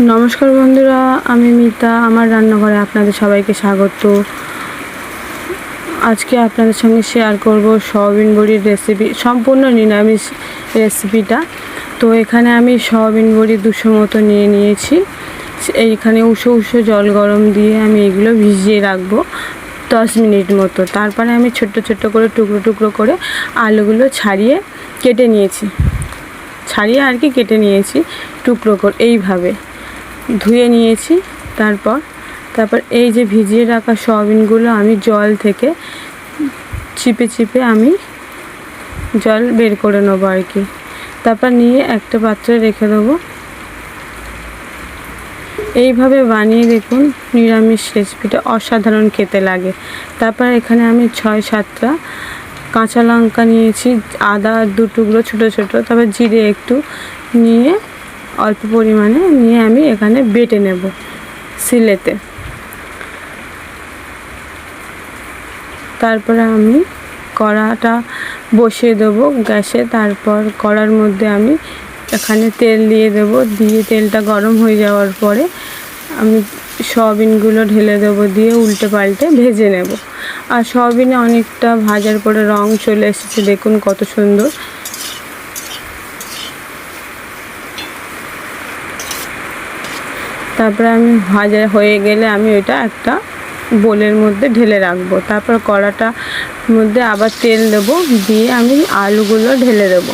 নমস্কার বন্ধুরা, আমি মিতা, আমার রান্নাঘরে আপনাদের সবাইকে স্বাগত। আজকে আপনাদের সঙ্গে শেয়ার করব সয়াবিন বড়ির রেসিপি সম্পূর্ণ নিরামিষ রেসিপিটা তো এখানে আমি সয়াবিন বড়ি দুশো মতো নিয়ে নিয়েছি। এইখানে উষো উষো জল গরম দিয়ে আমি এগুলো ভিজিয়ে রাখব দশ মিনিট মতো। তারপরে আমি ছোট্ট ছোট্ট করে টুকরো টুকরো করে আলুগুলো ছাড়িয়ে কেটে নিয়েছি। ছাড়িয়ে আর কি কেটে নিয়েছি টুকরো করে, এইভাবে। ধুয়ে নিয়েছি তারপর। তারপর এই যে ভিজিয়ে রাখা সয়াবিনগুলো আমি জল থেকে চিপে চিপে আমি জল বের করে নেব আর কি। তারপর নিয়ে একটা পাত্রে রেখে দেবো। এইভাবে বানিয়ে দেখুন, নিরামিষ রেসিপিটা অসাধারণ খেতে লাগে। তারপর এখানে আমি ছয় সাতটা কাঁচা লঙ্কা নিয়েছি, আদা দু টুকরো ছোটো ছোটো, তারপর জিরে একটু নিয়ে অল্প পরিমাণে নিয়ে আমি এখানে বেটে নেব সিলেতে। তারপরে আমি কড়াটা বসিয়ে দেবো গ্যাসে, তারপর কড়ার মধ্যে আমি এখানে তেল দিয়ে দেবো। দিয়ে তেলটা গরম হয়ে যাওয়ার পরে আমি সয়াবিনগুলো ঢেলে দেবো, দিয়ে উল্টে পাল্টে ভেজে নেব। আর সয়াবিনে অনেকটা ভাজার পরে রং চলে এসেছে, দেখুন কত সুন্দর। তারপরে আমি ভাজা হয়ে গেলে আমি ওইটা একটা বোলের মধ্যে ঢেলে রাখব। তারপর কড়াটা মধ্যে আবার তেল দেবো, দিয়ে আমি আলুগুলো ঢেলে দেবো।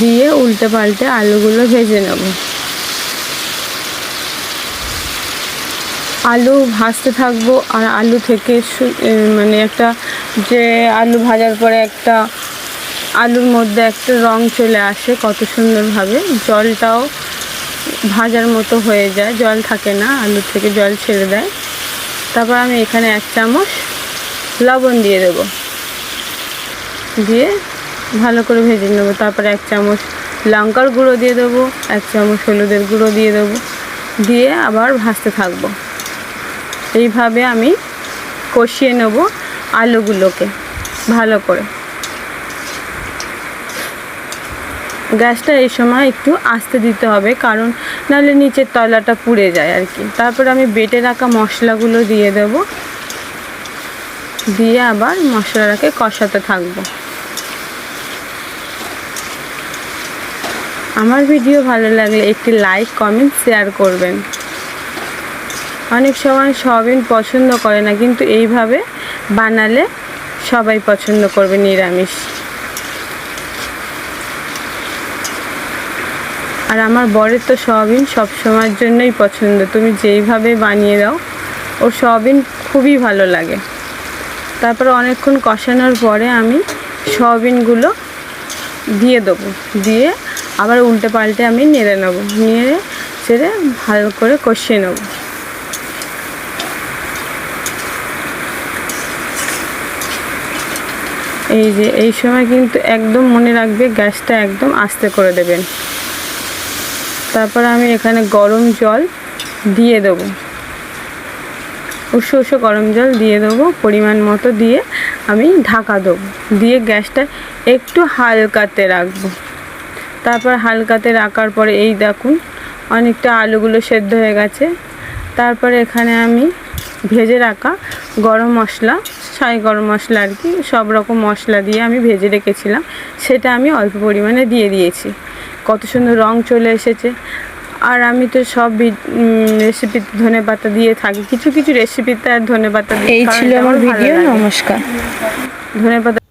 দিয়ে উল্টে পাল্টে আলুগুলো ভেজে নেব। আলু ভাজতে থাকব আর আলু থেকে মানে একটা যে আলু ভাজার পরে একটা আলুর মধ্যে একটা রং চলে আসে কত সুন্দরভাবে। জলটাও ভাজার মতো হয়ে যায়, জল থাকে না আলু থেকে জল ছেড়ে দেয়। তারপর আমি এখানে এক চামচ লবণ দিয়ে দেবো। দিয়ে ভালো করে ভেজে নেব। তারপরে এক চামচ লঙ্কার গুঁড়ো দিয়ে দেবো, এক চামচ হলুদের গুঁড়ো দিয়ে দেবো। দিয়ে আবার ভাজতে থাকব। এইভাবে আমি কষিয়ে নেব আলুগুলোকে ভালো করে। গ্যাসটা এই সময় একটু আস্তে দিতে হবে, কারণ নাহলে নিচের তলাটা পুড়ে যায় আর কি। তারপর আমি বেটে রাখা মশলাগুলো দিয়ে দেব। দিয়ে আবার মশলাটাকে কষাতে থাকব। আমার ভিডিও ভালো লাগলে একটি লাইক, কমেন্ট, শেয়ার করবেন। অনেক সময় সয়াবিন পছন্দ করে না, কিন্তু এইভাবে বানালে সবাই পছন্দ করবে নিরামিষ। আর আমার বরের তো সয়াবিন সব সময়ের জন্যই পছন্দ। তুমি যেইভাবে বানিয়ে দাও, ওর সয়াবিন খুবই ভালো লাগে। তারপর অনেকক্ষণ কষানোর পরে আমি সয়াবিনগুলো দিয়ে দেবো। দিয়ে আবার উল্টে পাল্টে আমি নেড়ে নেব। নেড়ে ছেড়ে ভালো করে কষিয়ে নেব। এই যে, এই সময় কিন্তু একদম মনে রাখবে গ্যাসটা একদম আস্তে করে দেবেন। তারপর আমি এখানে গরম জল দিয়ে দেবো। উষ্ণ উষ্ণ গরম জল দিয়ে দেবো, পরিমাণ মতো দিয়ে আমি ঢাকা দেবো। দিয়ে গ্যাসটা একটু হালকাতে রাখব। তারপর হালকাতে রাখার পরে এই দেখুন, অনেকটা আলুগুলো সেদ্ধ হয়ে গেছে। তারপরে এখানে আমি ভেজে রাখা গরম মশলা, সাই গরম মশলা আর কি, সব রকম মশলা দিয়ে আমি ভেজে রেখেছিলাম। সেটা আমি অল্প পরিমাণে দিয়ে দিয়েছি। কত সুন্দর রং চলে এসেছে। আর আমি তো সব রেসিপিতে ধনে পাতা দিয়ে থাকি। কিছু কিছু রেসিপিতে আর ধনে পাতা দিয়ে এই ছিল আমার ভিডিও নমস্কার। ধনে পাতা